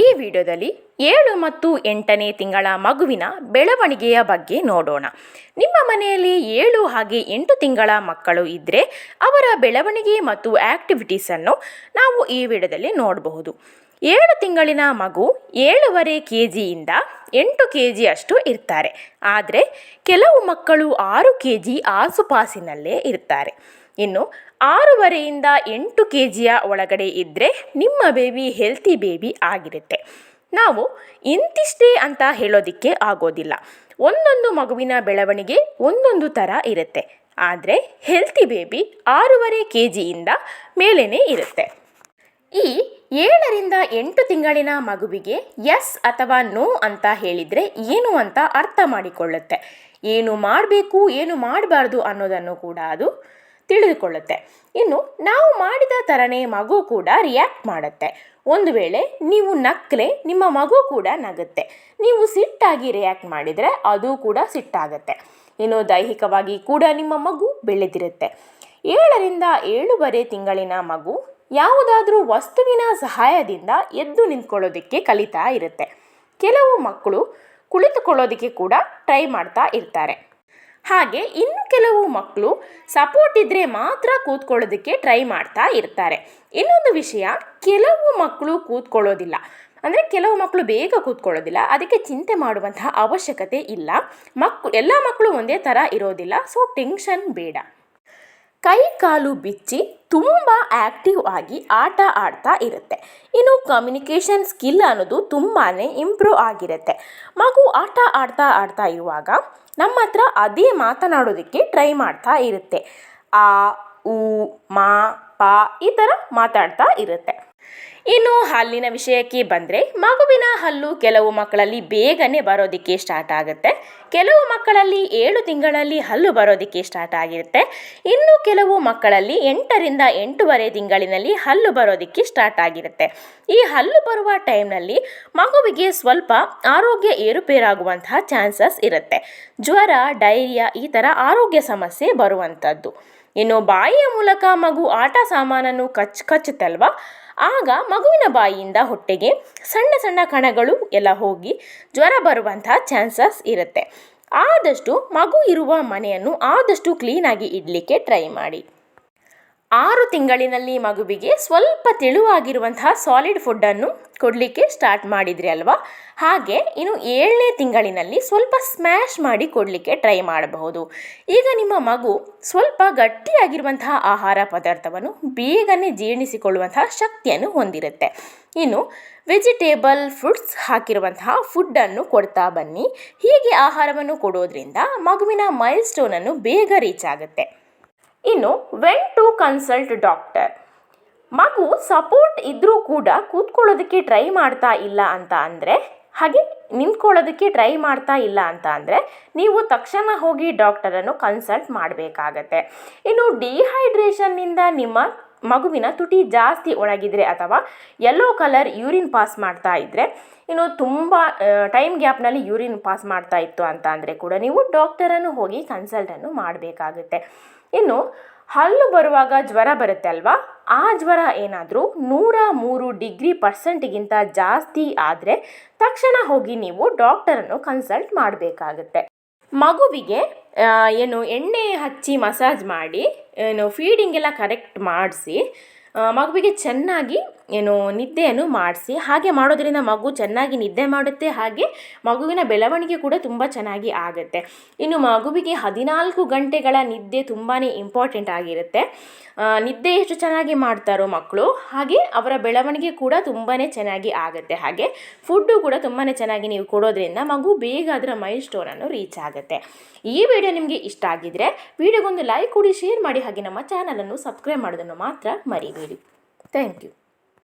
ಈ ವಿಡಿಯೋದಲ್ಲಿ ಏಳು ಮತ್ತು ಎಂಟನೇ ತಿಂಗಳ ಮಗುವಿನ ಬೆಳವಣಿಗೆಯ ಬಗ್ಗೆ ನೋಡೋಣ. ನಿಮ್ಮ ಮನೆಯಲ್ಲಿ ಏಳು ಹಾಗೆ ಎಂಟು ತಿಂಗಳ ಮಕ್ಕಳು ಇದ್ದರೆ ಅವರ ಬೆಳವಣಿಗೆ ಮತ್ತು ಆ್ಯಕ್ಟಿವಿಟೀಸನ್ನು ನಾವು ಈ ವಿಡಿಯೋದಲ್ಲಿ ನೋಡಬಹುದು. ಏಳು ತಿಂಗಳಿನ ಮಗು ಏಳುವರೆ ಕೆ ಜಿಯಿಂದ ಎಂಟು ಕೆ ಜಿಯಷ್ಟು ಇರ್ತಾರೆ. ಆದರೆ ಕೆಲವು ಮಕ್ಕಳು ಆರು ಕೆ ಜಿ ಆಸುಪಾಸಿನಲ್ಲೇ ಇರ್ತಾರೆ. ಇನ್ನು ಆರೂವರೆಯಿಂದ ಎಂಟು ಕೆ ಜಿಯ ಒಳಗಡೆ ಇದ್ದರೆ ನಿಮ್ಮ ಬೇಬಿ ಹೆಲ್ತಿ ಬೇಬಿ ಆಗಿರುತ್ತೆ. ನಾವು ಇಂತಿಷ್ಟೇ ಅಂತ ಹೇಳೋದಕ್ಕೆ ಆಗೋದಿಲ್ಲ. ಒಂದೊಂದು ಮಗುವಿನ ಬೆಳವಣಿಗೆ ಒಂದೊಂದು ಥರ ಇರುತ್ತೆ. ಆದರೆ ಹೆಲ್ತಿ ಬೇಬಿ ಆರೂವರೆ ಕೆ ಜಿಯಿಂದ ಮೇಲೇ ಇರುತ್ತೆ. ಈ ಏಳರಿಂದ ಎಂಟು ತಿಂಗಳಿನ ಮಗುವಿಗೆ ಎಸ್ ಅಥವಾ ನೋ ಅಂತ ಹೇಳಿದರೆ ಏನು ಅಂತ ಅರ್ಥ ಮಾಡಿಕೊಳ್ಳುತ್ತೆ. ಏನು ಮಾಡಬೇಕು, ಏನು ಮಾಡಬಾರ್ದು ಅನ್ನೋದನ್ನು ಕೂಡ ಅದು ತಿಳಿದುಕೊಳ್ಳುತ್ತೆ. ಇನ್ನು ನಾವು ಮಾಡಿದ ಥರನೇ ಮಗು ಕೂಡ ರಿಯಾಕ್ಟ್ ಮಾಡುತ್ತೆ. ಒಂದು ವೇಳೆ ನೀವು ನಕ್ಕಲೆ ನಿಮ್ಮ ಮಗು ಕೂಡ ನಗುತ್ತೆ. ನೀವು ಸಿಟ್ಟಾಗಿ ರಿಯಾಕ್ಟ್ ಮಾಡಿದರೆ ಅದು ಕೂಡ ಸಿಟ್ಟಾಗುತ್ತೆ. ಇನ್ನು ದೈಹಿಕವಾಗಿ ಕೂಡ ನಿಮ್ಮ ಮಗು ಬೆಳೆದಿರುತ್ತೆ. ಏಳರಿಂದ ಏಳುವರೆ ತಿಂಗಳಿನ ಮಗು ಯಾವುದಾದ್ರೂ ವಸ್ತುವಿನ ಸಹಾಯದಿಂದ ಎದ್ದು ನಿಂತ್ಕೊಳ್ಳೋದಕ್ಕೆ ಕಲಿತಾ ಇರುತ್ತೆ. ಕೆಲವು ಮಕ್ಕಳು ಕುಳಿತುಕೊಳ್ಳೋದಕ್ಕೆ ಕೂಡ ಟ್ರೈ ಮಾಡ್ತಾ ಇರ್ತಾರೆ. ಹಾಗೆ ಇನ್ನು ಕೆಲವು ಮಕ್ಕಳು ಸಪೋರ್ಟ್ ಇದ್ದರೆ ಮಾತ್ರ ಕೂತ್ಕೊಳ್ಳೋದಕ್ಕೆ ಟ್ರೈ ಮಾಡ್ತಾ ಇರ್ತಾರೆ. ಇನ್ನೊಂದು ವಿಷಯ, ಕೆಲವು ಮಕ್ಕಳು ಕೂತ್ಕೊಳ್ಳೋದಿಲ್ಲ. ಅಂದರೆ ಕೆಲವು ಮಕ್ಕಳು ಬೇಗ ಕೂತ್ಕೊಳ್ಳೋದಿಲ್ಲ, ಅದಕ್ಕೆ ಚಿಂತೆ ಮಾಡುವಂತಹ ಅವಶ್ಯಕತೆ ಇಲ್ಲ. ಮಕ್ ಎಲ್ಲ ಮಕ್ಕಳು ಒಂದೇ ಥರ ಇರೋದಿಲ್ಲ ಸೊ ಟೆನ್ಷನ್ ಬೇಡ. ಕೈ ಕಾಲು ಬಿಚ್ಚಿ ತುಂಬ ಆ್ಯಕ್ಟಿವ್ ಆಗಿ ಆಟ ಆಡ್ತಾ ಇರುತ್ತೆ. ಇನ್ನು ಕಮ್ಯುನಿಕೇಷನ್ ಸ್ಕಿಲ್ ಅನ್ನೋದು ತುಂಬಾ ಇಂಪ್ರೂವ್ ಆಗಿರುತ್ತೆ. ಮಗು ಆಟ ಆಡ್ತಾ ಆಡ್ತಾ ಇರುವಾಗ ನಮ್ಮ ಹತ್ರ ಅದೇ ಮಾತನಾಡೋದಕ್ಕೆ ಟ್ರೈ ಮಾಡ್ತಾ ಇರುತ್ತೆ. ಆ, ಉ, ಮಾ, ಪ ಈ ಥರ ಮಾತಾಡ್ತಾ ಇರುತ್ತೆ. ಇನ್ನು ಹಲ್ಲಿನ ವಿಷಯಕ್ಕೆ ಬಂದರೆ ಮಗುವಿನ ಹಲ್ಲು ಕೆಲವು ಮಕ್ಕಳಲ್ಲಿ ಬೇಗನೆ ಬರೋದಕ್ಕೆ ಸ್ಟಾರ್ಟ್ ಆಗುತ್ತೆ. ಕೆಲವು ಮಕ್ಕಳಲ್ಲಿ ಏಳು ತಿಂಗಳಲ್ಲಿ ಹಲ್ಲು ಬರೋದಕ್ಕೆ ಸ್ಟಾರ್ಟ್ ಆಗಿರುತ್ತೆ. ಇನ್ನು ಕೆಲವು ಮಕ್ಕಳಲ್ಲಿ ಎಂಟರಿಂದ ಎಂಟೂವರೆ ತಿಂಗಳಿನಲ್ಲಿ ಹಲ್ಲು ಬರೋದಕ್ಕೆ ಸ್ಟಾರ್ಟ್ ಆಗಿರುತ್ತೆ. ಈ ಹಲ್ಲು ಬರುವ ಟೈಮ್ನಲ್ಲಿ ಮಗುವಿಗೆ ಸ್ವಲ್ಪ ಆರೋಗ್ಯ ಏರುಪೇರಾಗುವಂತಹ ಚಾನ್ಸಸ್ ಇರುತ್ತೆ. ಜ್ವರ, ಡೈರಿಯಾ ಈ ಥರ ಆರೋಗ್ಯ ಸಮಸ್ಯೆ ಬರುವಂಥದ್ದು ಇನ್ನು ಬಾಯಿಯ ಮೂಲಕ ಮಗು ಆಟ ಸಾಮಾನನ್ನು ಕಚ್ ಕಚ್ಚುತ್ತಲ್ವ? ಆಗ ಮಗುವಿನ ಬಾಯಿಯಿಂದ ಹೊಟ್ಟೆಗೆ ಸಣ್ಣ ಸಣ್ಣ ಕಣಗಳು ಎಲ್ಲ ಹೋಗಿ ಜ್ವರ ಬರುವಂತಹ ಚಾನ್ಸಸ್ ಇರುತ್ತೆ. ಆದಷ್ಟು ಮಗು ಇರುವ ಮನೆಯನ್ನು ಆದಷ್ಟು ಕ್ಲೀನಾಗಿ ಇಡಲಿಕ್ಕೆ ಟ್ರೈ ಮಾಡಿ. ಆರು ತಿಂಗಳಿನಲ್ಲಿ ಮಗುವಿಗೆ ಸ್ವಲ್ಪ ತೆಳುವಾಗಿರುವಂತಹ ಸಾಲಿಡ್ ಫುಡ್ಡನ್ನು ಕೊಡಲಿಕ್ಕೆ ಸ್ಟಾರ್ಟ್ ಮಾಡಿದ್ರಿ ಅಲ್ವಾ? ಹಾಗೆ ಇನ್ನು ಏಳನೇ ತಿಂಗಳಿನಲ್ಲಿ ಸ್ವಲ್ಪ ಸ್ಮ್ಯಾಶ್ ಮಾಡಿ ಕೊಡಲಿಕ್ಕೆ ಟ್ರೈ ಮಾಡಬಹುದು. ಈಗ ನಿಮ್ಮ ಮಗು ಸ್ವಲ್ಪ ಗಟ್ಟಿಯಾಗಿರುವಂತಹ ಆಹಾರ ಪದಾರ್ಥವನ್ನು ಬೇಗನೆ ಜೀರ್ಣಿಸಿಕೊಳ್ಳುವಂತಹ ಶಕ್ತಿಯನ್ನು ಹೊಂದಿರುತ್ತೆ. ಇನ್ನು ವೆಜಿಟೇಬಲ್ ಫ್ರೂಟ್ಸ್ ಹಾಕಿರುವಂತಹ ಫುಡ್ಡನ್ನು ಕೊಡ್ತಾ ಬನ್ನಿ. ಹೀಗೆ ಆಹಾರವನ್ನು ಕೊಡೋದ್ರಿಂದ ಮಗುವಿನ ಮೈಲ್ ಸ್ಟೋನನ್ನು ಬೇಗ ರೀಚ್ ಆಗುತ್ತೆ. ಇನ್ನು ವೆನ್ ಟು ಕನ್ಸಲ್ಟ್ ಡಾಕ್ಟರ್ ಮಗು ಸಪೋರ್ಟ್ ಇದ್ದರೂ ಕೂಡ ಕೂತ್ಕೊಳ್ಳೋದಕ್ಕೆ ಟ್ರೈ ಮಾಡ್ತಾ ಇಲ್ಲ ಅಂತ ಅಂದರೆ, ಹಾಗೆ ನಿಂತ್ಕೊಳ್ಳೋದಕ್ಕೆ ಟ್ರೈ ಮಾಡ್ತಾ ಇಲ್ಲ ಅಂತ ಅಂದರೆ, ನೀವು ತಕ್ಷಣ ಹೋಗಿ ಡಾಕ್ಟರನ್ನು ಕನ್ಸಲ್ಟ್ ಮಾಡಬೇಕಾಗತ್ತೆ. ಇನ್ನು ಡಿಹೈಡ್ರೇಷನ್ನಿಂದ ನಿಮ್ಮ ಮಗುವಿನ ತುಟಿ ಜಾಸ್ತಿ ಒಣಗಿದರೆ ಅಥವಾ ಯೆಲ್ಲೋ ಕಲರ್ ಯೂರಿನ್ ಪಾಸ್ ಮಾಡ್ತಾ ಇದ್ದರೆ ಇನ್ನು ತುಂಬ ಟೈಮ್ ಗ್ಯಾಪ್ನಲ್ಲಿ ಯೂರಿನ್ ಪಾಸ್ ಮಾಡ್ತಾ ಇತ್ತು ಅಂತ ಅಂದರೆ ಕೂಡ ನೀವು ಡಾಕ್ಟರನ್ನು ಹೋಗಿ ಕನ್ಸಲ್ಟನ್ನು ಮಾಡಬೇಕಾಗುತ್ತೆ. ಇನ್ನು ಹಲ್ಲು ಬರುವಾಗ ಜ್ವರ ಬರುತ್ತೆ ಅಲ್ವಾ? ಆ ಜ್ವರ ಏನಾದರೂ ನೂರ ಮೂರು ಡಿಗ್ರಿ ಪರ್ಸೆಂಟ್ಗಿಂತ ಜಾಸ್ತಿ ಆದರೆ ತಕ್ಷಣ ಹೋಗಿ ನೀವು ಡಾಕ್ಟರನ್ನು ಕನ್ಸಲ್ಟ್ ಮಾಡಬೇಕಾಗುತ್ತೆ. ಮಗುವಿಗೆ ಏನು ಎಣ್ಣೆ ಹಚ್ಚಿ ಮಸಾಜ್ ಮಾಡಿ, ಏನು ಫೀಡಿಂಗ್ ಎಲ್ಲ ಕರೆಕ್ಟ್ ಮಾಡಿಸಿ ಮಗುವಿಗೆ ಚೆನ್ನಾಗಿ ಏನು ನಿದ್ದೆಯನ್ನು ಮಾಡಿಸಿ, ಹಾಗೆ ಮಾಡೋದರಿಂದ ಮಗು ಚೆನ್ನಾಗಿ ನಿದ್ದೆ ಮಾಡುತ್ತೆ, ಹಾಗೆ ಮಗುವಿನ ಬೆಳವಣಿಗೆ ಕೂಡ ತುಂಬ ಚೆನ್ನಾಗಿ ಆಗುತ್ತೆ. ಇನ್ನು ಮಗುವಿಗೆ ಹದಿನಾಲ್ಕು ಗಂಟೆಗಳ ನಿದ್ದೆ ತುಂಬಾ ಇಂಪಾರ್ಟೆಂಟ್ ಆಗಿರುತ್ತೆ. ನಿದ್ದೆ ಎಷ್ಟು ಚೆನ್ನಾಗಿ ಮಾಡ್ತಾರೋ ಮಕ್ಕಳು, ಹಾಗೆ ಅವರ ಬೆಳವಣಿಗೆ ಕೂಡ ತುಂಬಾ ಚೆನ್ನಾಗಿ ಆಗುತ್ತೆ. ಹಾಗೆ ಫುಡ್ಡು ಕೂಡ ತುಂಬಾ ಚೆನ್ನಾಗಿ ನೀವು ಕೊಡೋದ್ರಿಂದ ಮಗು ಬೇಗ ಅದರ ಮೈಲ್ ಸ್ಟೋನನ್ನು ರೀಚ್ ಆಗುತ್ತೆ. ಈ ವಿಡಿಯೋ ನಿಮಗೆ ಇಷ್ಟ ಆಗಿದ್ರೆ ವಿಡಿಯೋಗೊಂದು ಲೈಕ್ ಕೊಡಿ ಶೇರ್ ಮಾಡಿ, ಹಾಗೆ ನಮ್ಮ ಚಾನಲನ್ನು ಸಬ್ಸ್ಕ್ರೈಬ್ ಮಾಡೋದನ್ನು ಮಾತ್ರ ಮರಿಬೇಡಿ. Thank you